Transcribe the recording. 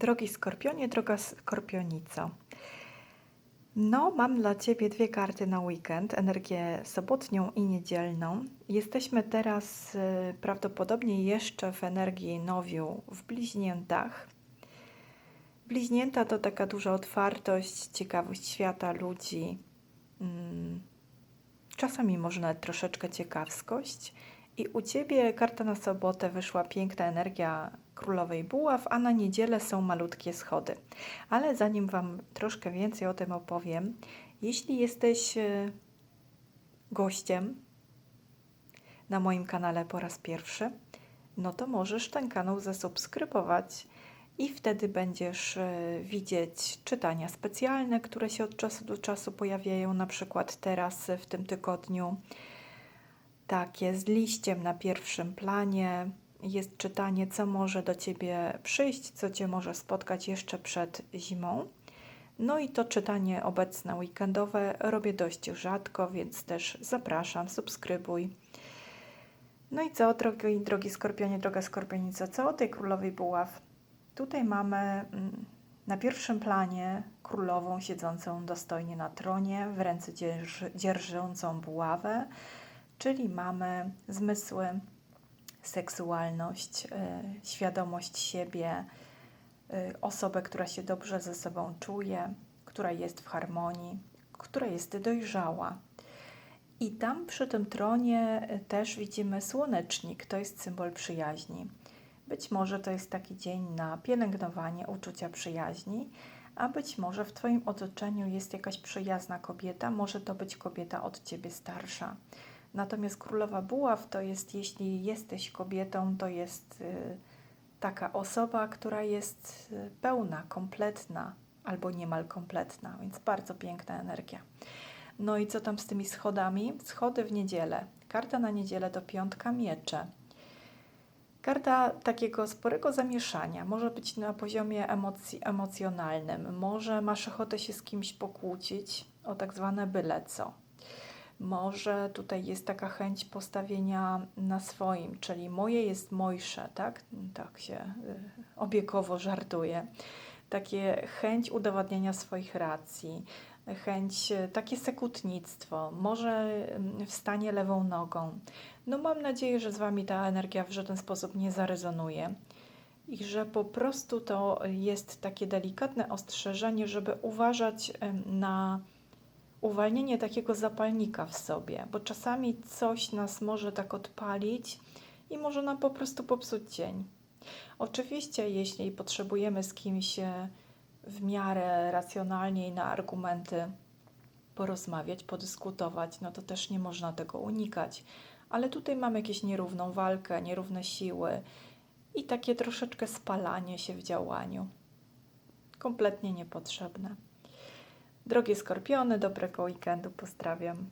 Drogi Skorpionie, droga Skorpionico. No, mam dla Ciebie dwie karty na weekend, energię sobotnią i niedzielną. Jesteśmy teraz y, prawdopodobnie jeszcze w energii nowiu w bliźniętach. Bliźnięta to taka duża otwartość, ciekawość świata, ludzi. Mm, czasami może nawet troszeczkę ciekawskość. I u Ciebie karta na sobotę wyszła piękna energia królowej buław, a na niedzielę są malutkie schody. Ale zanim Wam troszkę więcej o tym opowiem, jeśli jesteś e, gościem na moim kanale po raz pierwszy, no to możesz ten kanał zasubskrybować i wtedy będziesz e, widzieć czytania specjalne, które się od czasu do czasu pojawiają, na przykład teraz e, w tym tygodniu. Takie z liściem na pierwszym planie. Jest czytanie, co może do Ciebie przyjść, co Cię może spotkać jeszcze przed zimą. No i to czytanie obecne weekendowe robię dość rzadko, więc też zapraszam, subskrybuj. No i co, drogi, drogi Skorpionie, droga Skorpionico, co o tej Królowej Buław? Tutaj mamy mm, na pierwszym planie królową siedzącą dostojnie na tronie, w ręce dzierży, dzierżącą buławę, czyli mamy zmysły, seksualność, y, świadomość siebie, y, osobę, która się dobrze ze sobą czuje, która jest w harmonii, która jest dojrzała. I tam przy tym tronie y, też widzimy słonecznik, to jest symbol przyjaźni. Być może to jest taki dzień na pielęgnowanie uczucia przyjaźni, a być może w Twoim otoczeniu jest jakaś przyjazna kobieta, może to być kobieta od Ciebie starsza. Natomiast królowa buław to jest, jeśli jesteś kobietą, to jest y, taka osoba, która jest y, pełna, kompletna albo niemal kompletna, więc bardzo piękna energia. No i co tam z tymi schodami? Schody w niedzielę. Karta na niedzielę to piątka miecze. Karta takiego sporego zamieszania. Może być na poziomie emocji, emocjonalnym. Może masz ochotę się z kimś pokłócić o tak zwane byle co. Może tutaj jest taka chęć postawienia na swoim, czyli moje jest mojsze, tak? Tak się y, obiekowo żartuje. Takie chęć udowadniania swoich racji, chęć, y, takie sekutnictwo, może y, wstanie lewą nogą. No mam nadzieję, że z Wami ta energia w żaden sposób nie zarezonuje i że po prostu to jest takie delikatne ostrzeżenie, żeby uważać na uwalnienie takiego zapalnika w sobie, bo czasami coś nas może tak odpalić i może nam po prostu popsuć dzień. Oczywiście, jeśli potrzebujemy z kimś e, w miarę racjonalnie i na argumenty porozmawiać, podyskutować, no to też nie można tego unikać. Ale tutaj mamy jakąś nierówną walkę, nierówne siły i takie troszeczkę spalanie się w działaniu. Kompletnie niepotrzebne. Drogie skorpiony, dobrego weekendu pozdrawiam.